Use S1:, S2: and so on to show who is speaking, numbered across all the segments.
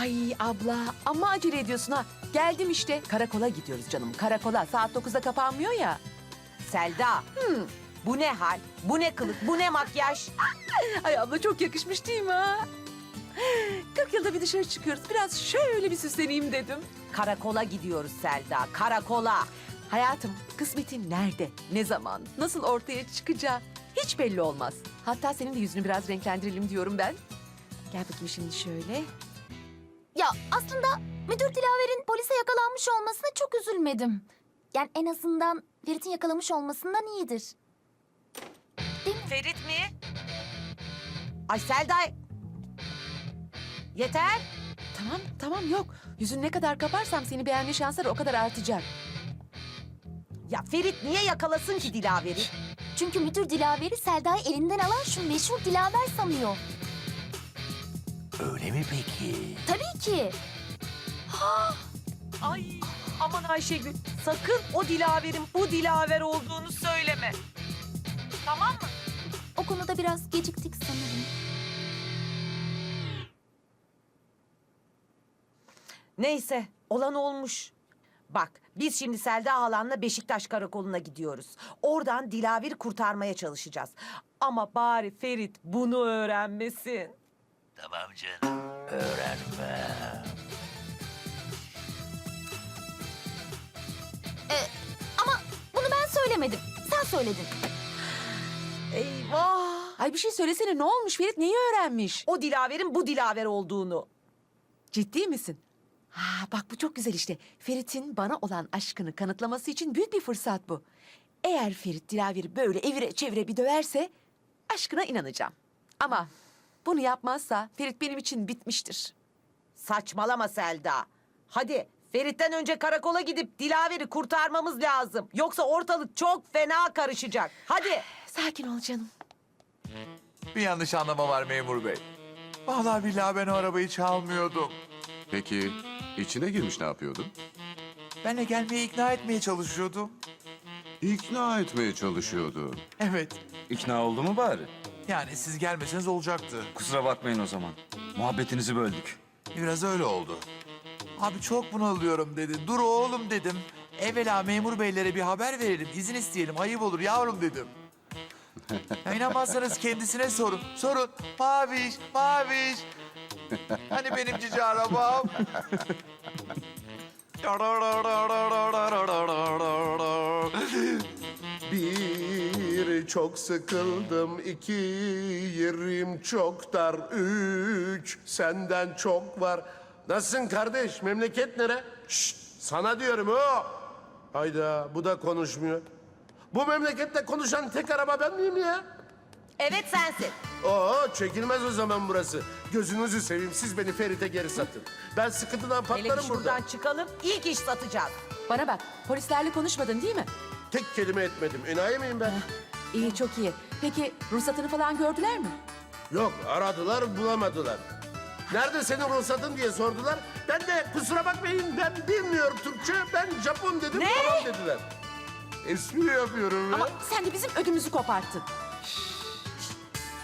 S1: Ay abla ama acele ediyorsun ha. Geldim işte. Karakola gidiyoruz canım. Karakola. Saat 9'da kapanmıyor ya.
S2: Selda. Bu ne hal? Bu ne kılık? Bu ne makyaj?
S1: Ay abla çok yakışmış değil mi ha? 40 yılda bir dışarı çıkıyoruz. Biraz şöyle bir süsleneyim dedim.
S2: Karakola gidiyoruz Selda. Karakola.
S1: Hayatım, kısmetin nerede, ne zaman, nasıl ortaya çıkacağı hiç belli olmaz. Hatta senin de yüzünü biraz renklendirelim diyorum ben. Gel bakayım şimdi şöyle.
S3: Aslında müdür Dilaver'in polise yakalanmış olmasına çok üzülmedim. Yani en azından Ferit'in yakalamış olmasından iyidir.
S2: Ferit mi? Ay Selda. Yeter.
S1: Tamam, tamam yok. Yüzünü ne kadar kaparsam seni beğenme şansları o kadar artacak.
S2: Ya Ferit niye yakalasın ki Dilaver'i?
S3: Çünkü müdür Dilaver'i Selda'yı elinden alan şu meşhur Dilaver sanıyor.
S4: Öyle mi peki?
S3: Tabii ki.
S2: Ay aman Ayşegül sakın o Dilaver'in bu Dilaver olduğunu söyleme. Tamam mı?
S3: O konuda biraz geciktik sanırım.
S2: Neyse olan olmuş. Bak biz şimdi Selda halanla Beşiktaş karakoluna gidiyoruz. Oradan Dilaver'i kurtarmaya çalışacağız. Ama bari Ferit bunu öğrenmesin.
S4: Tamam canım. Öğrenme.
S3: Ama bunu ben söylemedim. Sen söyledin.
S2: Eyvah!
S1: Ay bir şey söylesene ne olmuş Ferit neyi öğrenmiş?
S2: O Dilaver'in bu Dilaver olduğunu.
S1: Ciddi misin? Ha bak bu çok güzel işte. Ferit'in bana olan aşkını kanıtlaması için büyük bir fırsat bu. Eğer Ferit Dilaver'i böyle evire çevire bir döverse aşkına inanacağım. Ama bunu yapmazsa Ferit benim için bitmiştir.
S2: Saçmalama Selda. Hadi Ferit'ten önce karakola gidip Dilaver'i kurtarmamız lazım. Yoksa ortalık çok fena karışacak. Hadi.
S1: Sakin ol canım.
S5: Bir yanlış anlama var memur bey. Vallahi billahi ben o arabayı çalmıyordum.
S6: Peki içine girmiş ne yapıyordun?
S5: Benle gelmeye ikna etmeye çalışıyordum.
S6: İkna etmeye çalışıyordu.
S5: Evet.
S7: İkna oldu mu bari?
S5: Yani siz gelmeseniz olacaktı.
S7: Kusura bakmayın o zaman. Muhabbetinizi böldük.
S5: Biraz öyle oldu. Abi çok bunalıyorum dedi. Dur oğlum dedim. Evvela memur beylere bir haber verelim. izin isteyelim. Ayıp olur yavrum dedim. Ya inanmazsanız kendisine sorun. Sorun. Maviş, maviş. Hani benim cici arabam?
S8: Bir çok sıkıldım, iki yerim çok dar, üç senden çok var. Nasılsın kardeş? Memleket nere? Şşt, sana diyorum o. Hayda bu da konuşmuyor. Bu memlekette konuşan tek araba ben miyim ya?
S2: Evet sensin.
S8: Oo çekilmez o zaman burası. Gözünüzü seveyim siz beni Ferit'e geri satın. Ben sıkıntıdan
S2: Hele
S8: patlarım
S2: bir
S8: burada.
S2: şuradan çıkalım. İlk iş satacağız.
S1: Bana bak polislerle konuşmadın değil mi?
S8: Tek kelime etmedim. Enayi miyim ben?
S1: İyi çok iyi. Peki ruhsatını falan gördüler mi?
S8: Yok aradılar bulamadılar. Nerede senin ruhsatın diye sordular. Ben de kusura bakmayın ben bilmiyorum Türkçe. Ben Japon dedim
S2: Ne?
S8: tamam dediler. Espri yapıyorum ya.
S1: Ama sen de bizim ödümüzü koparttın.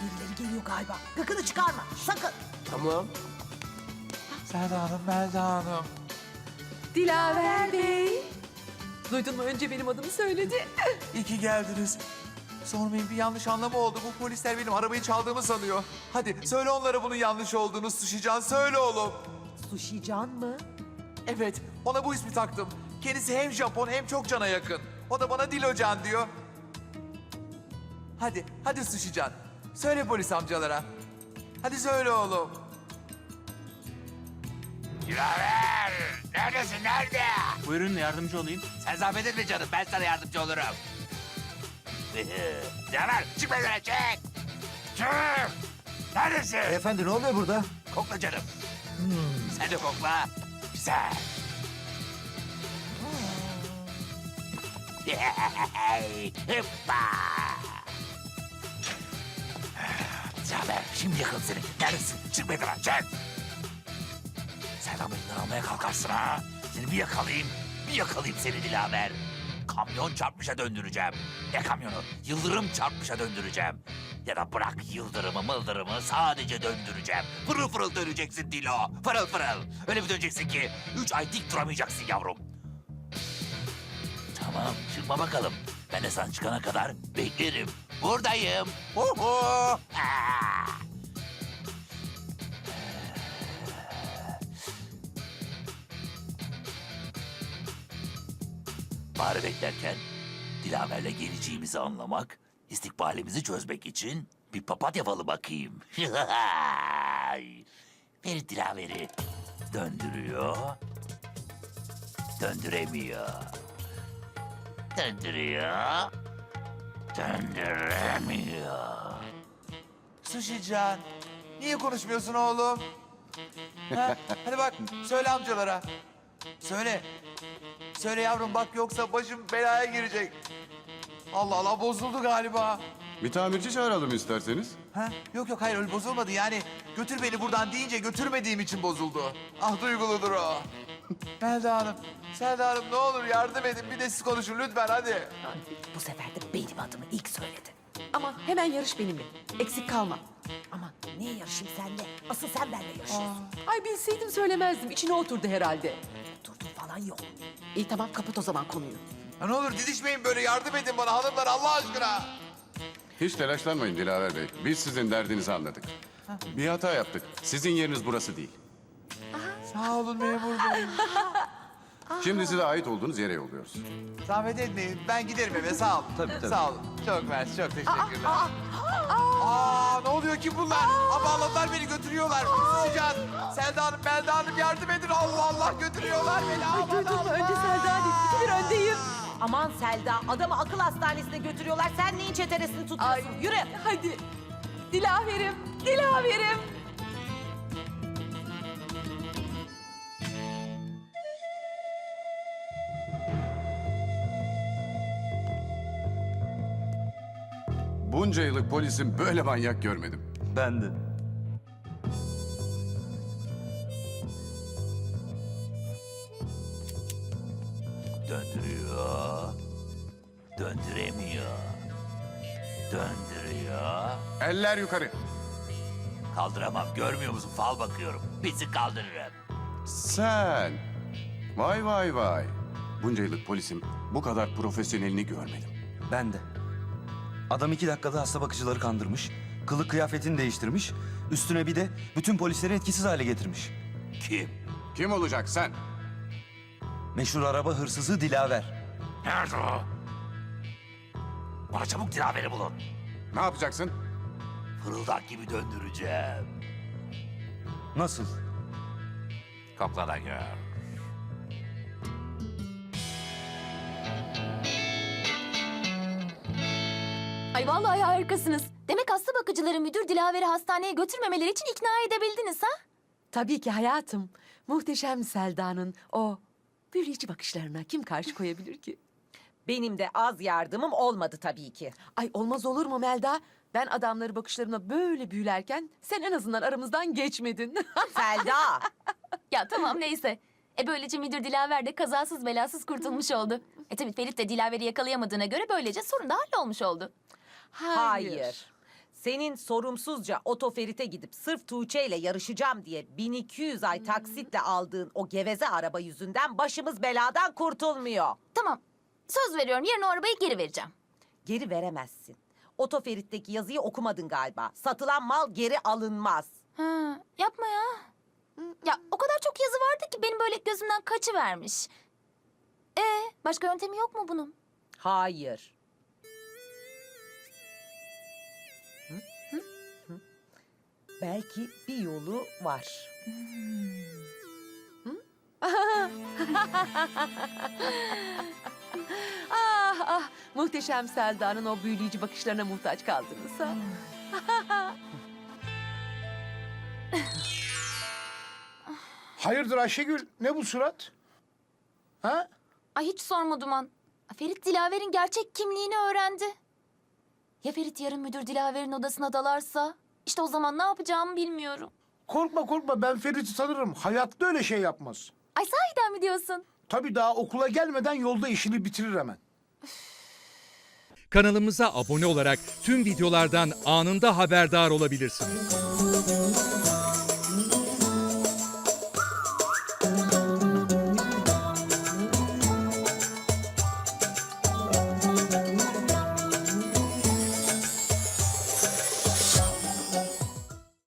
S2: Birileri geliyor galiba. Gıkını çıkarma. Sakın.
S8: Tamam.
S5: Selda Hanım, Melda Hanım.
S1: Dilaver Bey. Duydun mu önce benim adımı söyledi.
S5: İyi ki geldiniz. Sormayın bir yanlış anlama oldu. Bu polisler benim arabayı çaldığımı sanıyor. Hadi söyle onlara bunun yanlış olduğunu Suşican söyle oğlum.
S2: Suşican mı?
S5: Evet ona bu ismi taktım. Kendisi hem Japon hem çok cana yakın. O da bana Dilocan diyor. Hadi hadi Suşican. Söyle polis amcalara. Hadi söyle oğlum.
S4: Dilaver! Neredesin, nerede?
S7: Buyurun yardımcı olayım.
S4: Sen zahmet etme canım, ben sana yardımcı olurum. Dilaver, çık meydana, çık! Çık! Neredesin?
S9: Efendi ne oluyor burada?
S4: Kokla canım. Sen de kokla. Güzel. Hoppa! Dilaver, şimdi yakın seni. Neredesin? Çık meydana, çık! Elinden almaya kalkarsın ha. Seni bir yakalayayım, bir yakalayayım seni Dilaver. kamyon çarpmışa döndüreceğim. Ne kamyonu? Yıldırım çarpmışa döndüreceğim. Ya da bırak yıldırımı mıldırımı sadece döndüreceğim. Fırıl fırıl döneceksin Dilo. Fırıl fırıl. Öyle bir döneceksin ki üç ay dik duramayacaksın yavrum. Tamam çıkma bakalım. Ben de sen çıkana kadar beklerim. Buradayım. Uhu. Ah! Bari beklerken Dilaver'le geleceğimizi anlamak, istikbalimizi çözmek için bir papatya falı bakayım. Ferit Dilaver'i döndürüyor, döndüremiyor. Döndürüyor, döndüremiyor.
S5: Sushican, niye konuşmuyorsun oğlum? Ha? Hadi bak, söyle amcalara. Söyle. Söyle yavrum bak yoksa başım belaya girecek. Allah Allah bozuldu galiba.
S6: Bir tamirci çağıralım isterseniz.
S5: Ha? Yok yok hayır öyle bozulmadı yani. Götür beni buradan deyince götürmediğim için bozuldu. Ah duyguludur o. Selda Hanım, Selda Hanım ne olur yardım edin. Bir de siz konuşun lütfen hadi.
S2: Bu sefer de benim adımı ilk söyledi.
S1: Ama hemen yarış benimle. Eksik kalma.
S2: Aman niye yarışayım seninle? Asıl sen benimle yarışıyorsun.
S1: Ay bilseydim söylemezdim. İçine oturdu herhalde.
S2: Falan yok.
S1: İyi tamam kapat o zaman konuyu.
S5: Ya ne olur didişmeyin böyle yardım edin bana hanımlar Allah aşkına.
S6: Hiç telaşlanmayın Dilaver Bey. Biz sizin derdinizi anladık. Bir hata yaptık. Sizin yeriniz burası değil.
S5: Sağ olun memur bey.
S6: Şimdi size ait olduğunuz yere yolluyoruz.
S5: Zahmet etmeyin. Ben giderim eve. Sağ olun.
S7: Tabii, tabii.
S5: Sağ olun. Çok mersi. Çok teşekkürler. Aa, ne oluyor ki bunlar? Allah'lar beni götürüyorlar. Sıcan, Selda Hanım, Melda Hanım yardım edin. Allah Allah götürüyorlar beni. Aman
S1: Duydun mu?
S5: Allah.
S1: Önce Selda dedi. Bir öndeyim.
S2: Aman Selda adamı akıl hastanesine götürüyorlar. Sen neyin çeteresini tutuyorsun? Yürü.
S1: Hadi. Dilaverim, dilaverim.
S6: Bunca yıllık polisim böyle manyak görmedim.
S7: Ben de.
S4: Döndürüyor, döndüremiyor. Döndürüyor.
S6: Eller yukarı.
S4: Kaldıramam. Görmüyor musun? Fal bakıyorum. Bizi kaldırırım.
S6: Sen. Vay vay vay. Bunca yıllık polisim bu kadar profesyonelini görmedim.
S7: Ben de. Adam iki dakikada hasta bakıcıları kandırmış. Kılık kıyafetini değiştirmiş. Üstüne bir de bütün polisleri etkisiz hale getirmiş.
S4: Kim?
S6: Kim olacak sen?
S7: Meşhur araba hırsızı Dilaver.
S4: Nerede o? Bana çabuk dilaveri bulun.
S6: Ne yapacaksın?
S4: Fırıldak gibi döndüreceğim.
S7: Nasıl?
S4: Kaplana gör.
S3: Ay vallahi harikasınız. Demek hasta bakıcıları müdür Dilaver'i hastaneye götürmemeleri için ikna edebildiniz ha?
S1: Tabii ki hayatım. Muhteşem Selda'nın o büyüleyici bakışlarına kim karşı koyabilir ki?
S2: Benim de az yardımım olmadı tabii ki.
S1: Ay olmaz olur mu Melda? Ben adamları bakışlarımla böyle büyülerken sen en azından aramızdan geçmedin.
S2: Selda.
S3: Ya tamam neyse. E böylece müdür Dilaver de kazasız belasız kurtulmuş oldu. E tabii Ferit de Dilaver'i yakalayamadığına göre böylece sorun da hallolmuş oldu.
S2: Hayır. Senin sorumsuzca otoferite gidip sırf Tuğçe ile yarışacağım diye 1200 ay taksitle aldığın o geveze araba yüzünden başımız beladan kurtulmuyor.
S3: Tamam. Söz veriyorum yarın o arabayı geri vereceğim.
S2: Geri veremezsin. Otoferitteki yazıyı okumadın galiba. Satılan mal geri alınmaz.
S3: Ha, yapma ya. Ya o kadar çok yazı vardı ki benim böyle gözümden kaçıvermiş. E başka yöntemi yok mu bunun?
S2: Hayır. Belki bir yolu var.
S1: Ah ah muhteşem Selda'nın o büyüleyici bakışlarına muhtaç kaldınız ha.
S9: Hayırdır Ayşegül? Ne bu surat? Ha?
S3: Ay hiç sorma Duman. Ferit Dilaver'in gerçek kimliğini öğrendi. Ya Ferit yarın müdür Dilaver'in odasına dalarsa? İşte o zaman ne yapacağımı bilmiyorum.
S9: Korkma korkma ben Ferit'i tanırım. Hayatta öyle şey yapmaz.
S3: Ay sahiden mi diyorsun?
S9: Tabii daha okula gelmeden yolda işini bitirir hemen.
S10: Kanalımıza abone olarak tüm videolardan anında haberdar olabilirsiniz.